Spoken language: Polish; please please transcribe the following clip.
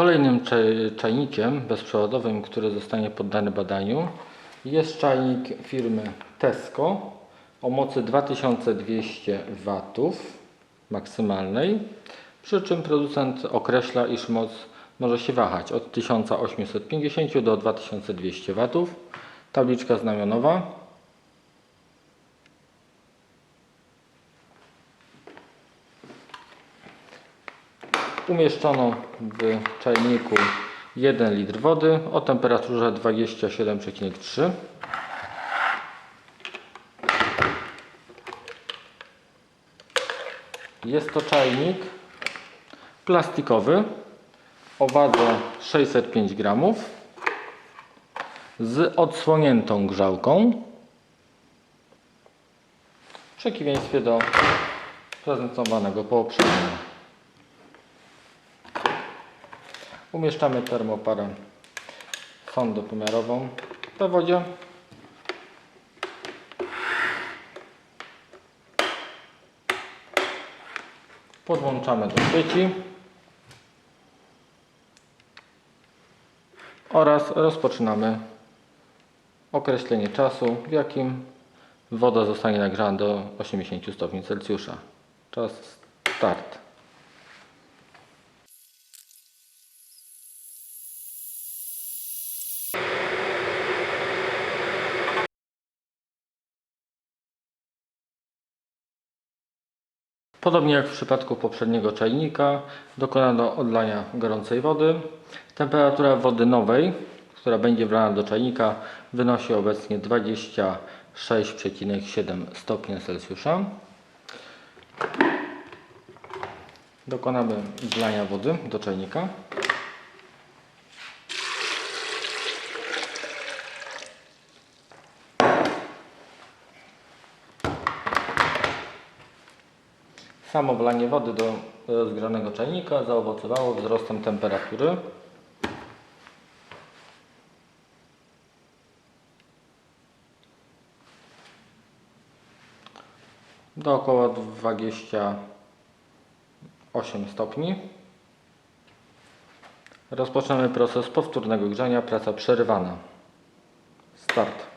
Kolejnym czaj- czajnikiem bezprzewodowym, który zostanie poddany badaniu jest czajnik firmy Tesco o mocy 2200 W maksymalnej, przy czym producent określa, iż moc może się wahać od 1850 do 2200 W. Tabliczka znamionowa. Umieszczono w czajniku 1 litr wody o temperaturze 27,3. Jest to czajnik plastikowy o wadze 605 gramów z odsłoniętą grzałką w przeciwieństwie do prezentowanego poprzednio. Umieszczamy termoparę sondę pomiarową we wodzie. Podłączamy do sieci oraz rozpoczynamy określenie czasu, w jakim woda zostanie nagrzana do 80 stopni Celsjusza. Czas start. Podobnie jak w przypadku poprzedniego czajnika, dokonano odlania gorącej wody. Temperatura wody nowej, która będzie wlana do czajnika, wynosi obecnie 26,7 stopnia Celsjusza. Dokonamy wlania wody do czajnika. Samo wlanie wody do rozgrzanego czajnika zaowocowało wzrostem temperatury. Do około 28 stopni. Rozpoczynamy proces powtórnego grzania, praca przerywana. Start.